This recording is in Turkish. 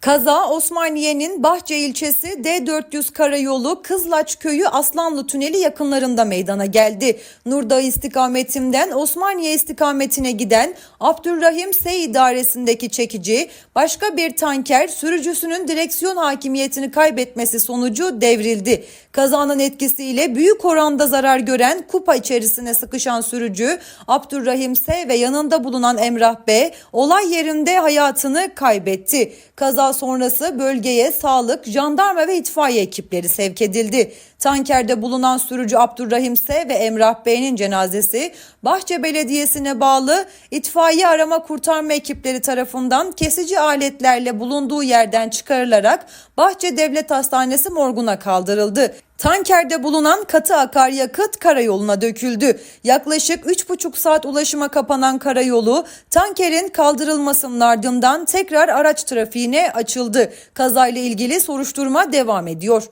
Kaza Osmaniye'nin Bahçe ilçesi D400 karayolu Kızlaç köyü Aslanlı Tüneli yakınlarında meydana geldi. Nurdağ istikametinden Osmaniye istikametine giden Abdurrahim Sey idaresindeki çekici başka bir tanker sürücüsünün direksiyon hakimiyetini kaybetmesi sonucu devrildi. Kazanın etkisiyle büyük oranda zarar gören kupa içerisine sıkışan sürücü Abdurrahim S ve yanında bulunan Emrah B olay yerinde hayatını kaybetti. Kaza sonrası bölgeye sağlık, jandarma ve itfaiye ekipleri sevk edildi. Tankerde bulunan sürücü Abdurrahim S ve Emrah Bey'in cenazesi Bahçe Belediyesi'ne bağlı itfaiye arama kurtarma ekipleri tarafından kesici aletlerle bulunduğu yerden çıkarılarak Bahçe Devlet Hastanesi morguna kaldırıldı. Tankerde bulunan katı akaryakıt karayoluna döküldü. Yaklaşık 3,5 saat ulaşıma kapanan karayolu tankerin kaldırılmasının ardından tekrar araç trafiğine açıldı. Kazayla ilgili soruşturma devam ediyor.